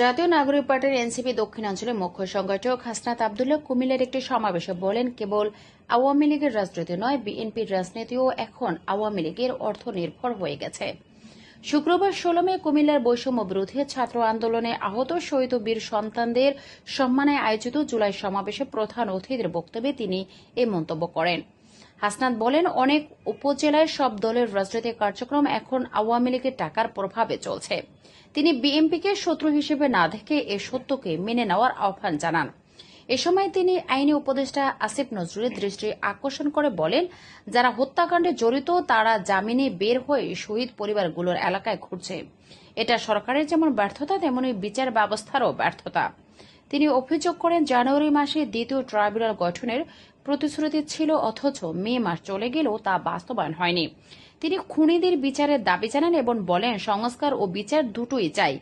জাতীয় নাগরিক পার্টির এনসিপি দক্ষিণাঞ্চলের মুখ্য সংগঠক হাসনাত আবদুল্লাহ কুমিল্লার একটি সমাবেশে বলেন, কেবল আওয়ামী লীগের রাজনীতি নয়, বিএনপির রাজনীতিও এখন আওয়ামী লীগের অর্থ নির্ভর হয়ে গেছে। শুক্রবার ষোলো মে কুমিল্লার বৈষম্য বিরোধী ছাত্র আন্দোলনে আহত শহীদ বীর সন্তানদের সম্মানে আয়োজিত জুলাই সমাবেশে প্রধান অতিথির বক্তব্যে তিনি এ মন্তব্য করেন। হাসনাত বলেন, অনেক উপজেলায় সব দলের রাজনৈতিক কার্যক্রম এখন আওয়ামী লীগের টাকার প্রভাবে চলছে। তিনি বিএনপিকে শত্রু হিসেবে না দেখে এ সত্যকে মেনে নেওয়ার আহ্বান জানান। এ সময় তিনি আইনি উপদেষ্টা আসিফ নজরুলের দৃষ্টি আকর্ষণ করে বলেন, যারা হত্যাকাণ্ডে জড়িত তারা জামিনে বের হয়ে শহীদ পরিবারগুলোর এলাকায় ঘুরছে। এটা সরকারের যেমন ব্যর্থতা, তেমনি বিচার ব্যবস্থারও ব্যর্থতা। তিনি অভিযোগ করেন জানুয়ারি মাসে দ্বিতীয় ট্রাইব্যুনাল গঠনের প্রতিশ্রুতি ছিল, অথচ মে মাস চলে গেলেও তা বাস্তবায়ন হয়নি। তিনি খুনিদের বিচারের দাবি জানান এবং বলেন, সংস্কার ও বিচার দুটোই চাই,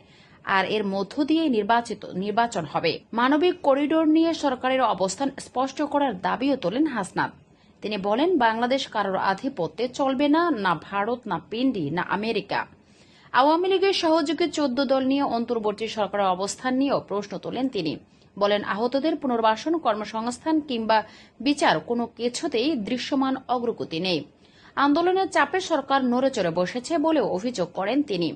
আর এর মধ্য দিয়ে নির্বাচিত, নির্বাচন হবে। মানবিক করিডোর নিয়ে সরকারের অবস্থান স্পষ্ট করার দাবিও তোলেন হাসনাত। তিনি বলেন, বাংলাদেশ কারোর আধিপত্যে চলবে না না ভারত, না পিন্ডি, না আমেরিকা। আওয়ামী লীগের সহযোগী চোদ্দ দল নিয়ে অন্তর্বর্তী সরকারের অবস্থান নিয়েও প্রশ্ন তোলেন তিনি। বলেন, আহতদের পুনর্বাসন কর্মসংস্থান কিংবা বিচার কোনো কিছুতেই দৃশ্যমান অগ্রগতি নেই। আন্দোলনের চাপে সরকার নড়েচড়ে বসেছে বলে অভিযোগ করেন তিনি।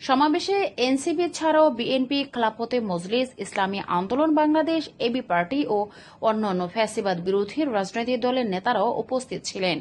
সমাবেশে এনসিপি ছাড়াও বিএনপি খেলাফতে মজলিস, ইসলামী আন্দোলন, বাংলাদেশ, এবি পার্টি ও অন্যান্য ফ্যাসিবাদ বিরোধী রাজনৈতিক দলের নেতারাও উপস্থিত ছিলেন।